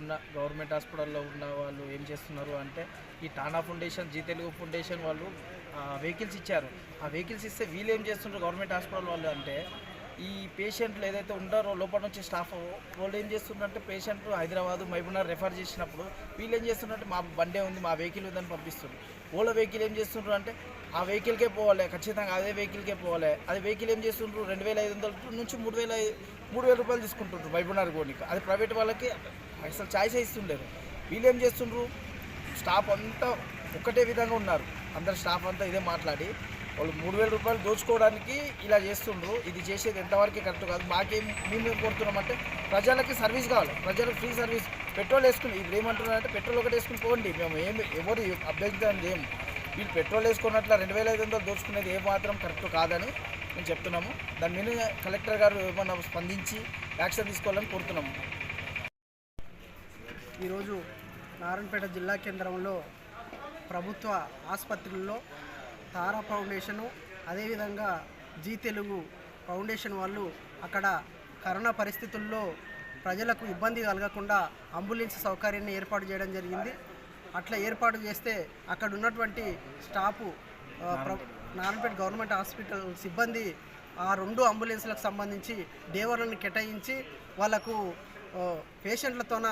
ఉన్న గవర్నమెంట్ హాస్పిటల్లో ఉన్న వాళ్ళు ఏం చేస్తున్నారు అంటే ఈ TANA foundation Zee Telugu foundation వాళ్ళు వెహికల్స్ ఇచ్చారు. ఆ వెహికల్స్ ఇస్తే వీళ్ళు ఏం చేస్తున్నారు గవర్నమెంట్ హాస్పిటల్ వాళ్ళు అంటే ఈ పేషెంట్లు ఏదైతే ఉంటారో లోపల నుంచి స్టాఫ్ వాళ్ళు ఏం చేస్తున్నారంటే పేషెంట్ హైదరాబాద్ మైబునార్ రెఫర్ చేసినప్పుడు వీళ్ళు ఏం చేస్తున్నారంటే మా బండే ఉంది మా వెహికల్ ఉందని పంపిస్తున్నారు ఓలా వెహికల్ ఏం చేస్తుండ్రు అంటే ఆ వెహికల్కే పోవాలి ఖచ్చితంగా అదే వెహికల్కే పోవాలి. అదే వెహికల్ ఏం చేస్తుండ్రు రెండు వేల ఐదు వందల నుంచి మూడు వేల మూడు వేల రూపాయలు తీసుకుంటుండ్రు మైబునార్ గోనికి. అది ప్రైవేట్ వాళ్ళకి అసలు ఛాయిస్ ఇస్తుండేరు వీళ్ళు ఏం చేస్తుండ్రు స్టాఫ్ అంతా ఒకటే విధంగా ఉన్నారు. అందరు స్టాఫ్ అంతా ఇదే మాట్లాడి వాళ్ళు మూడు వేల రూపాయలు దోచుకోవడానికి ఇలా చేస్తుండ్రు. ఇది చేసేది ఎంతవరకు కరెక్ట్ కాదు. మాకేం మేము కోరుతున్నామంటే ప్రజలకి సర్వీస్ కావాలి. ప్రజలకు ఫ్రీ సర్వీస్. పెట్రోల్ వేసుకుని ఇప్పుడు ఏమంటున్నారంటే పెట్రోల్ ఒకటి వేసుకుని పోండి. మేము ఏమి ఎవరు అభ్యర్థం ఏం. వీళ్ళు పెట్రోల్ వేసుకున్నట్ల రెండు వేల ఐదు వందలు దోచుకునేది ఏ మాత్రం కరెక్ట్ కాదని మేము చెప్తున్నాము. దాని మీద కలెక్టర్ గారు ఏమన్నా స్పందించి యాక్షన్ తీసుకోవాలని కోరుతున్నాము. ఈరోజు నారాయణపేట జిల్లా కేంద్రంలో ప్రభుత్వ ఆసుపత్రుల్లో తారా ఫౌండేషను అదేవిధంగా జీ తెలుగు ఫౌండేషన్ వాళ్ళు అక్కడ కరోనా పరిస్థితుల్లో ప్రజలకు ఇబ్బంది కలగకుండా అంబులెన్స్ సౌకర్యాన్ని ఏర్పాటు చేయడం జరిగింది. అట్లా ఏర్పాటు చేస్తే అక్కడ ఉన్నటువంటి స్టాఫ్ ప్ర- నారాయణపేట గవర్నమెంట్ హాస్పిటల్ సిబ్బంది ఆ రెండు అంబులెన్స్లకు సంబంధించి డేవర్లను కేటాయించి వాళ్ళకు పేషెంట్లతోన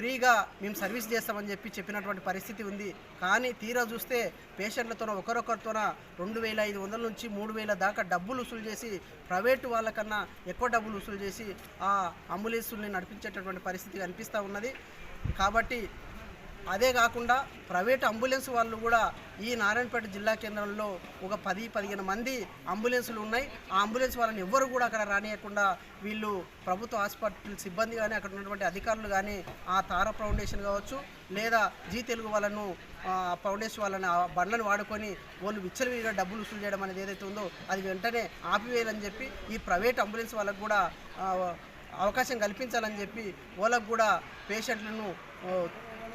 ఫ్రీగా మేము సర్వీస్ చేస్తామని చెప్పి చెప్పినటువంటి పరిస్థితి ఉంది. కానీ తీరా చూస్తే పేషెంట్లతోన ఒకరొకరితోన రెండు వేల ఐదు వందల నుంచి మూడు వేల దాకా డబ్బులు వసూలు చేసి ప్రైవేటు వాళ్ళకన్నా ఎక్కువ డబ్బులు వసూలు చేసి ఆ అంబులెన్సుల్ని నడిపించేటటువంటి పరిస్థితి కనిపిస్తూ ఉన్నది. కాబట్టి అదే కాకుండా ప్రైవేట్ అంబులెన్స్ వాళ్ళు కూడా ఈ నారాయణపేట జిల్లా కేంద్రంలో ఒక పది పదిహేను మంది అంబులెన్సులు ఉన్నాయి. ఆ అంబులెన్స్ వాళ్ళని ఎవ్వరు కూడా అక్కడ రానియకుండా వీళ్ళు ప్రభుత్వ హాస్పిటల్ సిబ్బంది కానీ అక్కడ ఉన్నటువంటి అధికారులు కానీ ఆ తార ఫౌండేషన్ కావచ్చు లేదా జీ తెలుగు వాళ్ళను ఫౌండేషన్ వాళ్ళని ఆ బండ్లను వాడుకొని వాళ్ళు విచ్చలవిడిగా డబ్బులు వసూలు చేయడం అనేది ఏదైతే ఉందో అది వెంటనే ఆపివేయాలని చెప్పి ఈ ప్రైవేట్ అంబులెన్స్ వాళ్ళకు కూడా అవకాశం కల్పించాలని చెప్పి వాళ్ళకు కూడా పేషెంట్లను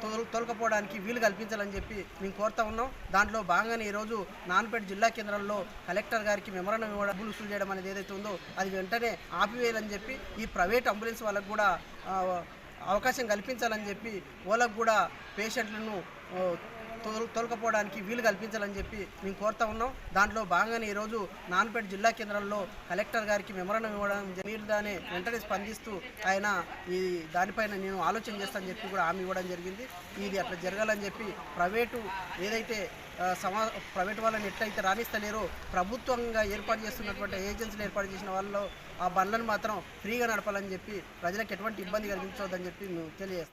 తొలకపోవడానికి వీలు కల్పించాలని చెప్పి మేము కోరుతా ఉన్నాం. దాంట్లో భాగంగానే ఈరోజు నాన్పేట జిల్లా కేంద్రంలో కలెక్టర్ గారికి మెమరణం ఇవ్వడం డబ్బులు వసూలు చేయడం అనేది ఏదైతే ఉందో అది వెంటనే ఆపివేయాలని చెప్పి ఈ ప్రైవేట్ అంబులెన్స్ వాళ్ళకు కూడా అవకాశం కల్పించాలని చెప్పి వాళ్ళకు కూడా పేషెంట్లను తొలకపోవడానికి వీలు కల్పించాలని చెప్పి మేము కోరుతా ఉన్నాం. దాంట్లో భాగంగానే ఈరోజు నాన్పేట జిల్లా కేంద్రంలో కలెక్టర్ గారికి మెమరణం ఇవ్వడం మీరు దాన్ని వెంటనే స్పందిస్తూ ఆయన ఈ దానిపైన నేను ఆలోచన చేస్తానని చెప్పి కూడా హామీ ఇవ్వడం జరిగింది. ఇది అట్లా జరగాలని చెప్పి ప్రైవేటు ఏదైతే సమా ప్రైవేట్ వాళ్ళని ఎట్లయితే రాణిస్తలేరో ప్రభుత్వంగా ఏర్పాటు చేస్తున్నటువంటి ఏజెన్సీలు ఏర్పాటు చేసిన వాళ్ళు ఆ బండ్లను మాత్రం ఫ్రీగా నడపాలని చెప్పి ప్రజలకు ఎటువంటి ఇబ్బంది కలిగించవద్దని చెప్పి మేము తెలియజేస్తాం.